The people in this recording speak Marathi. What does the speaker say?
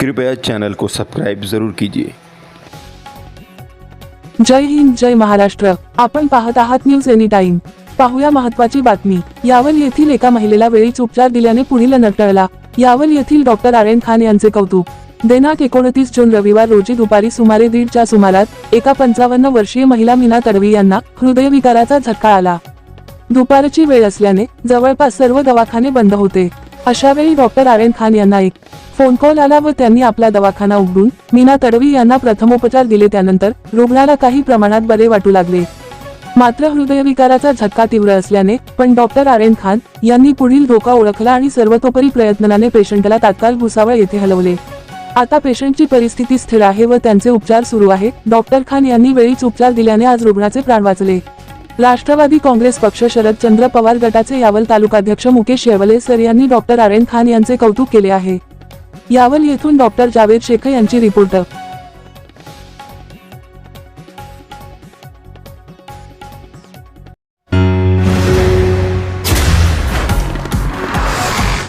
कृपया चैनल को सब्सक्राइब जरूर कीजिए। जय हिंद जय महाराष्ट्र। आपण पाहत आहात न्यूज एनी टाइम पाहूया महत्वाची बातमी. यावल येथील एका महिलेला वेळीच उपचार दिल्याने पुढील नटळला यावल येथील डॉक्टर आर्यन खान यांचे कौतुक. देनाक एकोणतीस जून रविवार रोजी दुपारी सुमारे दीडच्या सुमारात एका पंचावन्न वर्षीय महिला मीना तडवी यांना हृदयविकाराचा झटका आला. दुपारची वेळ असल्याने जवळपास सर्व दवाखाने बंद होते. अशावेळी डॉक्टर आर्यन खान यांना एक फोन कॉल आला व त्यांनी आपला दवाखाना उघडून मीना तडवी यांना प्रथमोपचार दिले. त्यानंतर रुग्णाला काही प्रमाणात बरे वाटू लागले. मात्र हृदयविकाराचा झटका तीव्र असल्याने पण डॉक्टर आर्यन खान यांनी पुढील धोका ओळखला आणि सर्वतोपरी प्रयत्नाने पेशंटला तात्काळ भुसावळ येथे हलवले. आता पेशंटची परिस्थिती स्थिर आहे व त्यांचे उपचार सुरू आहे. डॉक्टर खान यांनी वेळीच उपचार दिल्याने आज रुग्णाचे प्राण वाचले. राष्ट्रवादी काँग्रेस पक्ष शरदचंद्र पवार गटाचे यावल तालुकाध्यक्ष मुकेश येवले सर यांनी डॉक्टर आर्यन खान यांचे कौतुक केले आहे. यावल येथून डॉक्टर जावेद शेख यांची रिपोर्ट.